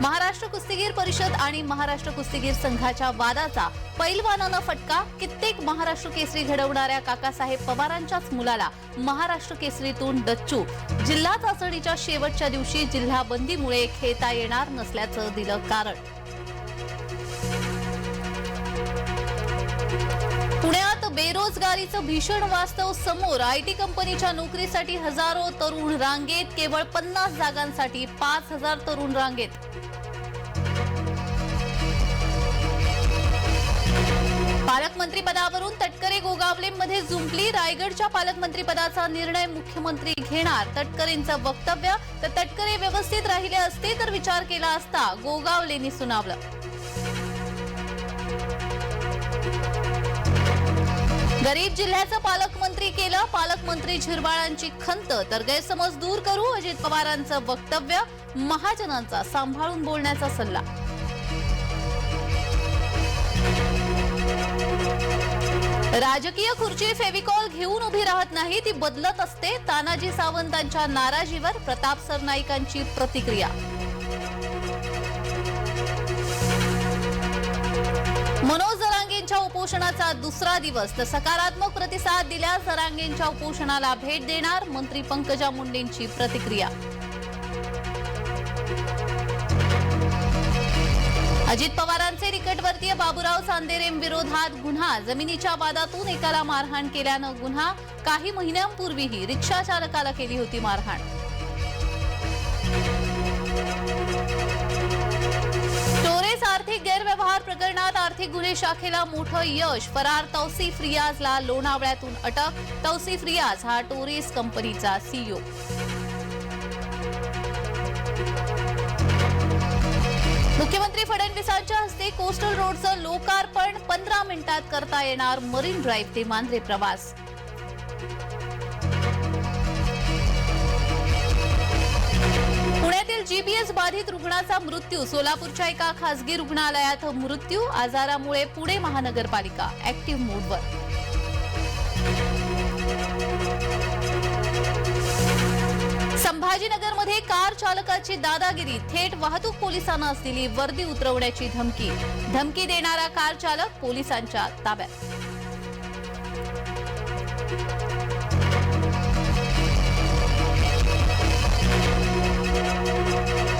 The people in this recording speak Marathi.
महाराष्ट्र कुस्तीगीर परिषद आणि महाराष्ट्र कुस्तीगीर संघाच्या वादाचा पैलवानानं फटका. कित्येक महाराष्ट्र केसरी घडवणाऱ्या काकासाहेब पवारांच्याच मुलाला महाराष्ट्र केसरीतून डच्चू. जिल्हा चाचणीच्या शेवटच्या दिवशी जिल्हा बंदीमुळे खेळता येणार नसल्याचं दिलं कारण. बेरोजगारीचं भीषण वास्तव समोर आयटी कंपनीच्या नोकरीसाठी हजारो तरुण रांगेत केवळ पन्नास जागांसाठी पाच हजार तरुण रांगेत. पालकमंत्री पदावरून तटकरे गोगावलेमध्ये जुंपली. रायगडच्या पालकमंत्रीपदाचा निर्णय मुख्यमंत्री घेणार. तटकरेंचं वक्तव्य तर तटकरे व्यवस्थित राहिले असते तर विचार केला असता गोगावलेंनी सुनावलं. गरीब जिल्ह्याचं पालकमंत्री केलं. पालकमंत्री झिरबाळांची खंत. तर गैरसमज दूर करू अजित पवारांचं वक्तव्य. महाजनांचा सांभाळून बोलण्याचा सल्ला. राजकीय खुर्ची फेविकॉल घेऊन उभी राहत नाही ती बदलत असते. तानाजी सावंतांच्या नाराजीवर प्रताप सरनाईकांची प्रतिक्रिया. उपोषणाचा दुसरा दिवस तर सकारात्मक प्रतिसाद दिल्यास सरांगेंच्या उपोषणाला भेट देणार मंत्री पंकजा मुंडेंची प्रतिक्रिया. अजित पवारांचे निकटवर्तीय बाबूराव सांदेरेम विरोधात गुन्हा. जमिनीच्या वादातून एकाला मारहाण केल्यानं गुन्हा. काही महिन्यांपूर्वीही रिक्षा चालकाला केली होती मारहाण. स्टोरेज आर्थिक गैरव्यवहार प्रकरणात आर्थिक गुन्हे शाखेला मोठं यश. फरार तौसिफ रियाजला लोणावळ्यातून अटक. तौसिफ रियाज हा टोरेस कंपनीचा सीईओ मुख्यमंत्री फडणवीसांच्या हस्ते कोस्टल रोडचं लोकार्पण. पंधरा मिनिटात करता येणार मरीन ड्राईव्ह ते मांद्रे प्रवास. पुण्यातील जीबीएस बाधित रुग्णाचा मृत्यू. सोलापूरच्या एका खासगी रुग्णालयात मृत्यू. आजारामुळे पुणे महानगरपालिका ऍक्टिव्ह मोडवर. संभाजीनगरमध्ये कार चालकाची दादागिरी. थेट वाहतूक पोलिसांना असलेली वर्दी उतरवण्याची धमकी. धमकी देणारा कार चालक पोलिसांच्या ताब्यात.